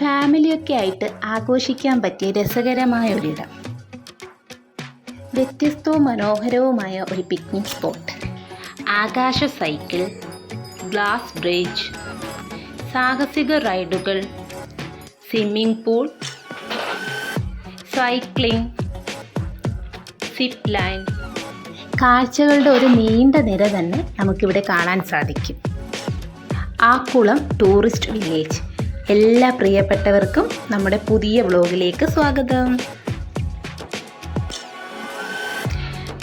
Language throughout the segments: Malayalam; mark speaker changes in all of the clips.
Speaker 1: ഫാമിലിയൊക്കെ ആയിട്ട് ആഘോഷിക്കാൻ പറ്റിയ രസകരമായ ഒരിടം. വ്യത്യസ്തവും മനോഹരവുമായ ഒരു പിക്നിക് സ്പോട്ട് ആകാശ സൈക്കിൾ ഗ്ലാസ് ബ്രിഡ്ജ് സാഹസിക റൈഡുകൾ swimming pool cycling zip line കാഴ്ചകളുടെ ഒരു നീണ്ട നിര തന്നെ നമുക്കിവിടെ കാണാൻ സാധിക്കും. ആക്കുളം ടൂറിസ്റ്റ് വില്ലേജ് എല്ലാ പ്രിയപ്പെട്ടവർക്കും നമ്മുടെ പുതിയ വ്ലോഗിലേക്ക് സ്വാഗതം.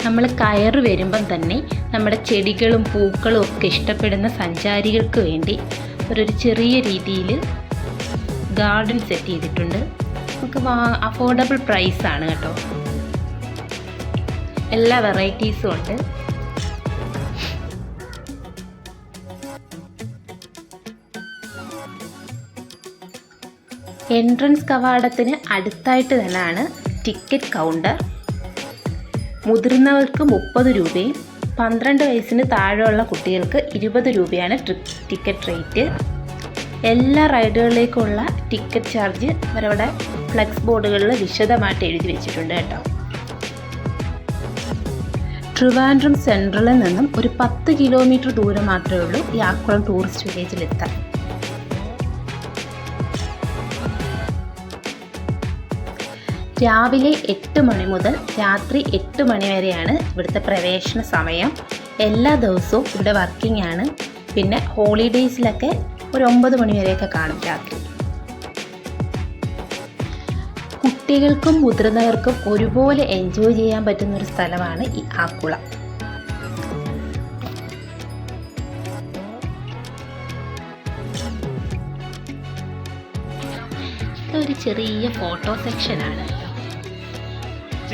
Speaker 1: നമ്മൾ കയറ് വരുമ്പം തന്നെ നമ്മുടെ ചെടികളും പൂക്കളും ഒക്കെ ഇഷ്ടപ്പെടുന്ന സഞ്ചാരികൾക്ക് വേണ്ടി ഒരു ചെറിയ രീതിയിൽ ഗാർഡൻ സെറ്റ് ചെയ്തിട്ടുണ്ട്. നമുക്ക് അഫോർഡബിൾ പ്രൈസാണ് കേട്ടോ. എല്ലാ വെറൈറ്റീസും ഉണ്ട്. എൻട്രൻസ് കവാടത്തിന് അടുത്തായിട്ട് തന്നെയാണ് ടിക്കറ്റ് കൗണ്ടർ. മുതിർന്നവർക്ക് മുപ്പത് രൂപയും പന്ത്രണ്ട് വയസ്സിന് താഴെയുള്ള കുട്ടികൾക്ക് ഇരുപത് രൂപയാണ് ടിക്കറ്റ് റേറ്റ്. എല്ലാ റൈഡുകളിലേക്കുള്ള ടിക്കറ്റ് ചാർജ് അവരവിടെ ഫ്ലെക്സ് ബോർഡുകളിൽ വിശദമായിട്ട് എഴുതി വെച്ചിട്ടുണ്ട് കേട്ടോ. ട്രിവാൻഡ്രം സെൻട്രലിൽ നിന്നും ഒരു പത്ത് കിലോമീറ്റർ ദൂരം മാത്രമേ ഉള്ളൂ ഈ ആക്കുളം ടൂറിസ്റ്റ് വില്ലേജിലെത്താൻ രാവിലെ എട്ട് മണി മുതൽ രാത്രി എട്ട് മണി വരെയാണ് ഇവിടുത്തെ പ്രവേശന സമയം. എല്ലാ ദിവസവും ഇവിടെ വർക്കിംഗ് ആണ്. പിന്നെ ഹോളിഡേയ്സിലൊക്കെ ഒരു ഒമ്പത് മണി വരെയൊക്കെ കാണും രാത്രി. കുട്ടികൾക്കും മുതിർന്നവർക്കും ഒരുപോലെ എൻജോയ് ചെയ്യാൻ പറ്റുന്ന ഒരു സ്ഥലമാണ് ഈ ആക്കുളം. ഒരു ചെറിയ ഫോട്ടോ സെക്ഷനാണ്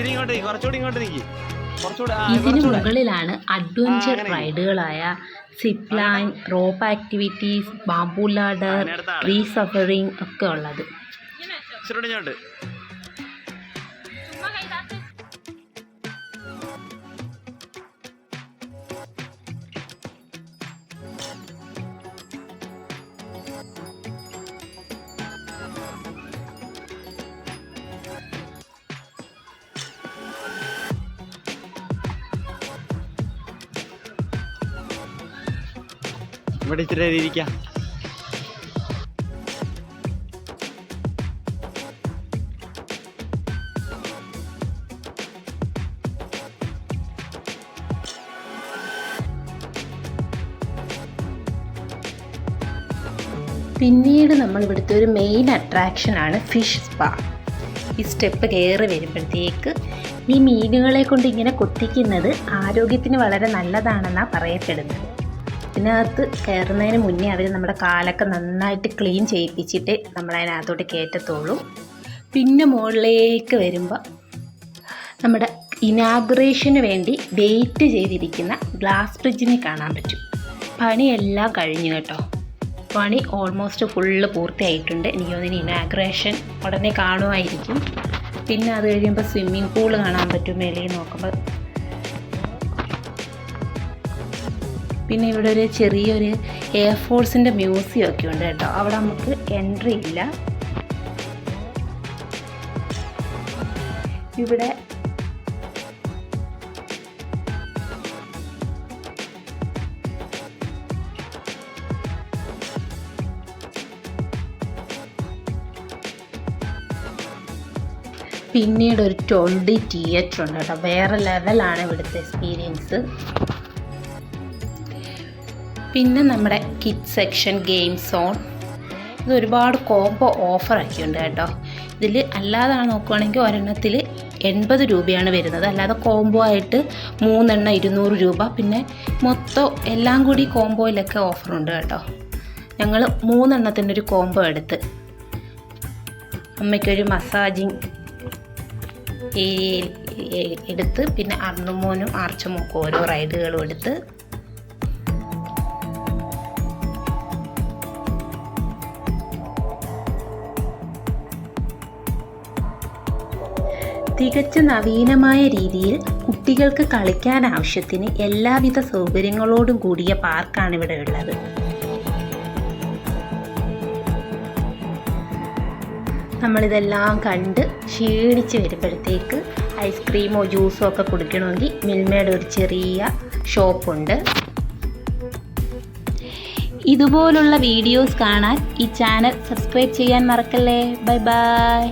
Speaker 2: ഇച്ചിരി ഇങ്ങോട്ട് കുറച്ചുകൂടി നിൽക്കി
Speaker 1: ഇതിന്. മുകളിലാണ് adventure റൈഡുകളായ zip line rope activities bamboo ladder tree suffering ഒക്കെ ഉള്ളത്.
Speaker 2: ഇവിടെ ഇച്ചിരി ഇരിക്കാം.
Speaker 1: പിന്നീട് നമ്മൾ ഇവിടുത്തെ ഒരു മെയിൻ അട്രാക്ഷനാണ് ഫിഷ് സ്പാ ഈ സ്റ്റെപ്പ് കയറി വരുമ്പോഴത്തേക്ക് ഈ മീനുകളെ കൊണ്ട് ഇങ്ങനെ കൊത്തിക്കുന്നത് ആരോഗ്യത്തിന് വളരെ നല്ലതാണെന്നാണ് പറയപ്പെടുന്നത്. ഇതിനകത്ത് കയറുന്നതിന് മുന്നേ അവർ നമ്മുടെ കാലൊക്കെ നന്നായിട്ട് ക്ലീൻ ചെയ്യിപ്പിച്ചിട്ട് നമ്മളതിനകത്തോട്ട് കയറ്റത്തുള്ളൂ. പിന്നെ മുകളിലേക്ക് വരുമ്പോൾ നമ്മുടെ ഇനാഗുറേഷന് വേണ്ടി വെയിറ്റ് ചെയ്തിരിക്കുന്ന ഗ്ലാസ് ബ്രിഡ്ജിനെ കാണാൻ പറ്റും. പണിയെല്ലാം കഴിഞ്ഞു കേട്ടോ. പണി ഓൾമോസ്റ്റ് ഫുള്ള് പൂർത്തിയായിട്ടുണ്ട്. എനിക്ക് തോന്നുന്നു ഇനാഗ്രേഷൻ ഉടനെ കാണുമായിരിക്കും. പിന്നെ അത് കഴിയുമ്പോൾ സ്വിമ്മിംഗ് പൂൾ കാണാൻ പറ്റും മേലേ നോക്കുമ്പോൾ പിന്നെ ഇവിടെ ഒരു ചെറിയൊരു എയർഫോഴ്സിന്റെ മ്യൂസിയം ഒക്കെ ഉണ്ട് കേട്ടോ. അവിടെ നമുക്ക് എൻട്രി ഇല്ല. ഇവിടെ പിന്നീട് ഒരു ട്വൽഡി തിയേറ്റർ ഉണ്ട് കേട്ടോ. വേറെ ലെവലാണ് ഇവിടുത്തെ എക്സ്പീരിയൻസ് പിന്നെ നമ്മുടെ കിഡ് സെക്ഷൻ ഗെയിം സോൺ ഇത് ഒരുപാട് കോംബോ ഓഫർ ഉണ്ട് കേട്ടോ. ഇതിൽ അല്ലാതെ നോക്കുവാണെങ്കിൽ ഒരെണ്ണത്തിൽ എൺപത് രൂപയാണ് വരുന്നത്. അല്ലാതെ കോംബോ ആയിട്ട് മൂന്നെണ്ണം ഇരുന്നൂറ് രൂപ. പിന്നെ മൊത്തം എല്ലാം കൂടി കോംബോയിലൊക്കെ ഓഫറുണ്ട് കേട്ടോ. ഞങ്ങൾ മൂന്നെണ്ണത്തിന്റെ ഒരു കോംബോ എടുത്ത്. അമ്മയ്ക്കൊരു മസാജിങ് ഏരിയയിൽ എടുത്ത്. പിന്നെ അർണുമോനും ആർച്ചമോക്കും ഓരോ റൈഡുകളും എടുത്ത്. തികച്ച നവീനമായ രീതിയിൽ കുട്ടികൾക്ക് കളിക്കാൻ ആവശ്യത്തിന് എല്ലാവിധ സൗകര്യങ്ങളോടും കൂടിയ പാർക്കാണ് ഇവിടെ ഉള്ളത്. നമ്മളിതെല്ലാം കണ്ട് ക്ഷീണിച്ച് വരുമ്പോഴത്തേക്ക് ഐസ്ക്രീമോ ജ്യൂസോ ഒക്കെ കുടിക്കണമെങ്കിൽ മിൽമയുടെ ഒരു ചെറിയ ഷോപ്പുണ്ട്. ഇതുപോലുള്ള വീഡിയോസ് കാണാൻ ഈ ചാനൽ സബ്സ്ക്രൈബ് ചെയ്യാൻ മറക്കല്ലേ? Bye bye.